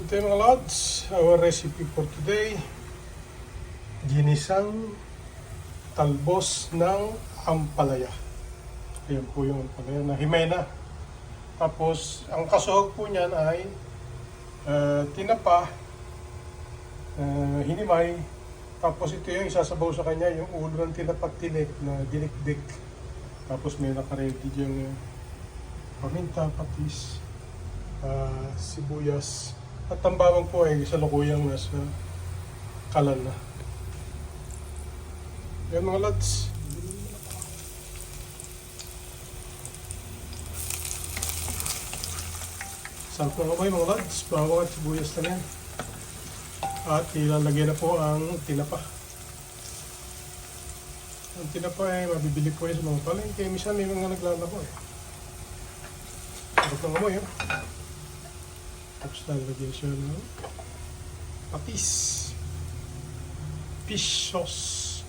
Ito yung mga our recipe for today. Ginisang talbos ng ampalaya. Ayan po yung ampalaya na himena. Tapos, ang kasuhog po niyan ay ah, tinapa, ah, hinimay, tapos ito yung isasabaw sa kanya, yung ulo ng tinapat tinik na dinikdik. Tapos may nakaredy yung uh, paminta, patis, ah, sibuyas. At ang bawang po ay sa lukuyang nasa kalan na. Yan mga lads. Sarap ng amoy mga lads. Bawang at sibuyas na yan. At ilalagay na po ang tinapa. Ang tinapa ay mabibili po yan sa mga palengke. Minsan may mga naglalako eh. Sarap ng amoy eh. Tapos lalagyan siya ng patis. Fish sauce.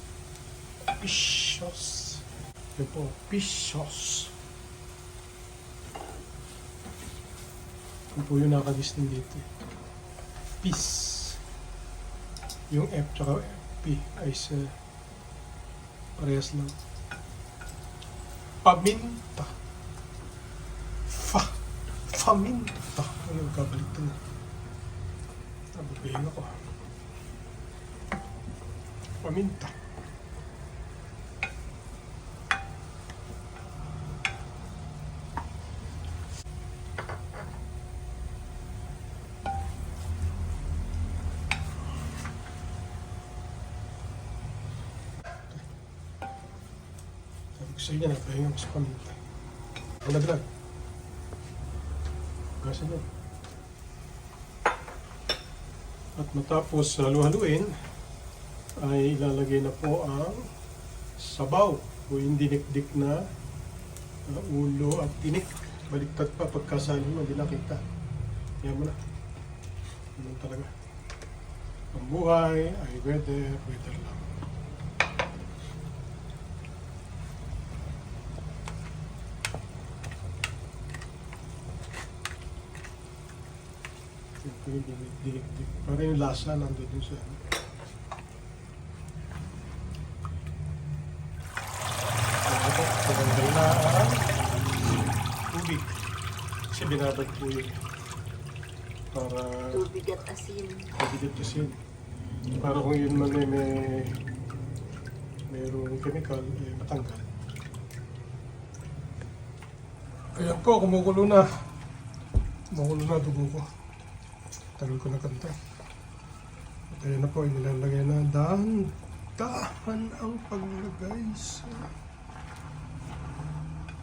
Fish sauce. Yan po, fish sauce. Yan po yung nakalisting dito. Fish. Yung F tsaka P ay sa parehas lang. Paminta. Fa. Faminta. Ano magkabalik ito na? Nababayin ako. Paminta. Sa inyo, nagpahinga ko sa paminta. Ulaglag. Gasa na. At matapos halu-haluin, ay ilalagay na po ang sabaw o yung dinikdik na uh, ulo at tinik. Baliktad pa pagkasali mo, hindi nakita. Yan mo na. Ganun talaga. Ang buhay ay weather, weather lang. Yung po yung dinikdik. Parang yung lasa nandun dun sa ano. Ito, tinanggal na ang tubig. Kasi binabad po yun. Para Tubig at asin. mabigat kasi yun. Para kung yun man ay may mayroong chemical, eh, matanggal. Ayan po, kumukulo na. Kumukulo na dugo ko. Tagal ko na kanta. At ayan na po, inilalagay na dahan dahan ang paglagay sa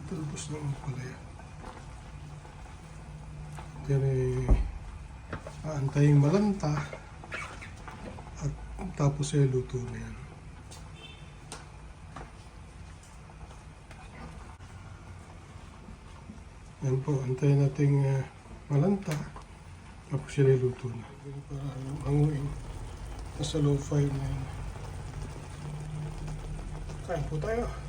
talbos ng palaya. Yan ay aantayin malanta at tapos ay luto na yan. Yan po, antayin natin uh, malanta tapos sila luto na. Para hanguin. Nasa low fire na yan. Kain po tayo.